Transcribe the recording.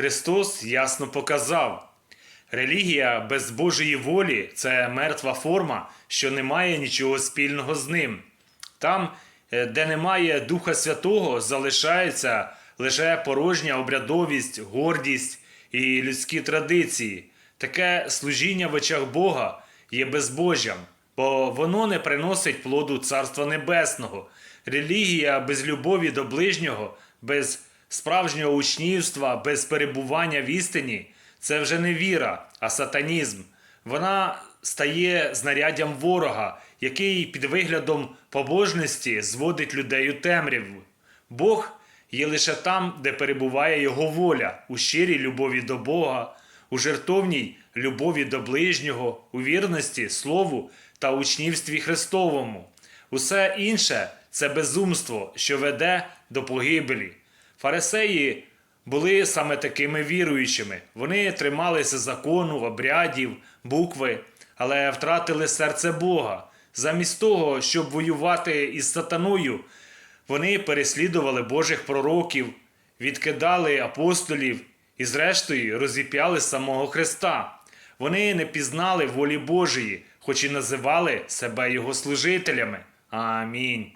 Христос ясно показав, релігія без Божої волі це мертва форма, що не має нічого спільного з ним. Там, е, де немає Духа Святого, залишається лише порожня обрядовість, гордість і людські традиції. Таке служіння в очах Бога є безбожжям, бо воно не приносить плоду Царства Небесного. Релігія без любові до ближнього, без справжнього учнівства, без перебування в істині це вже не віра, а сатанізм. Вона стає знаряддям ворога, який під виглядом побожності зводить людей у темряву. Бог є лише там, де перебуває Його воля, у щирій любові до Бога, у жертовній любові до ближнього, у вірності, слову та учнівстві Христовому. Усе інше це безумство, що веде до погибелі. Фарисеї були саме такими віруючими. Вони трималися закону, обрядів, букви, але втратили серце Бога. Замість того, щоб воювати із сатаною, вони переслідували Божих пророків, відкидали апостолів і, зрештою, розіп'яли самого Христа. Вони не пізнали волі Божої, хоч і називали себе його служителями. Амінь.